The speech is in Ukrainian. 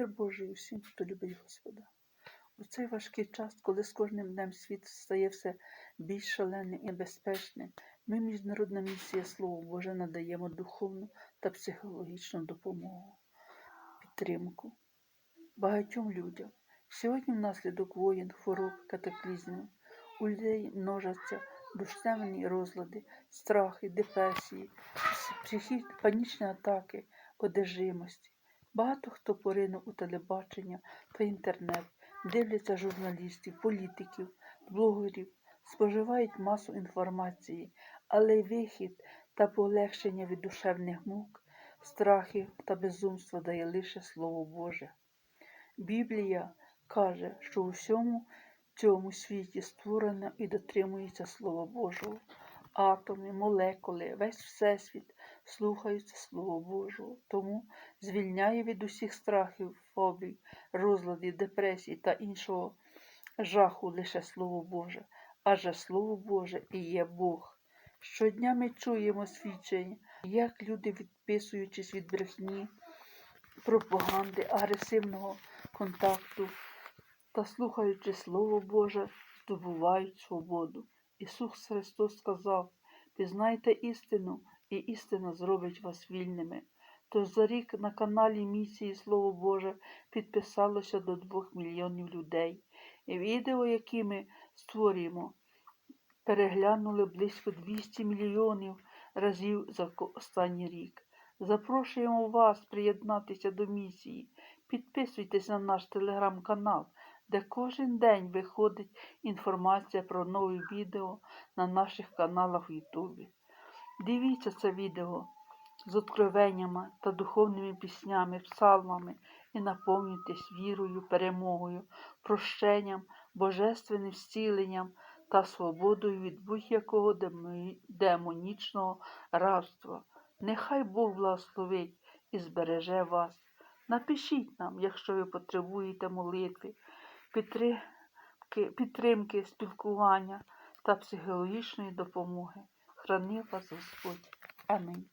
Мир Божий усім, хто любить Господа. У цей важкий час, коли з кожним днем світ стає все більш шаленим і безпечним, ми, Міжнародна місія Слово Боже, надаємо духовну та психологічну допомогу, підтримку багатьом людям. Сьогодні внаслідок воєн, хвороб, катаклізмів у людей множаться душевні розлади, страхи, депресії, психі- панічні атаки, одержимості. Багато хто поринув у телебачення та інтернет, дивляться журналістів, політиків, блогерів, споживають масу інформації, але вихід та полегшення від душевних мук, страхів та безумства дає лише Слово Боже. Біблія каже, що у всьому цьому світі створено і дотримується Слова Божого. Атоми, молекули, весь Всесвіт слухаються Слова Божого, тому звільняє від усіх страхів, фобій, розладів, депресій та іншого жаху лише Слово Боже, адже Слово Боже і є Бог. Щодня ми чуємо свідчення, як люди, відписуючись від брехні, пропаганди, агресивного контакту та слухаючи Слово Боже, здобувають свободу. Ісус Христос сказав: пізнайте істину, і істина зробить вас вільними. Тож за рік на каналі місії Слово Боже підписалося до 2 мільйонів людей. І відео, які ми створюємо, переглянули близько 200 мільйонів разів за останній рік. Запрошуємо вас приєднатися до місії. Підписуйтесь на наш телеграм-канал, де кожен день виходить інформація про нові відео на наших каналах в Ютубі. Дивіться це відео з откровеннями та духовними піснями, псалмами і наповнюйтесь вірою, перемогою, прощенням, божественним зціленням та свободою від будь-якого демонічного рабства. Нехай Бог благословить і збереже вас. Напишіть нам, якщо ви потребуєте молитви, підтримки, підтримки, спілкування та психологічної допомоги. Храни вас Господь. Амінь.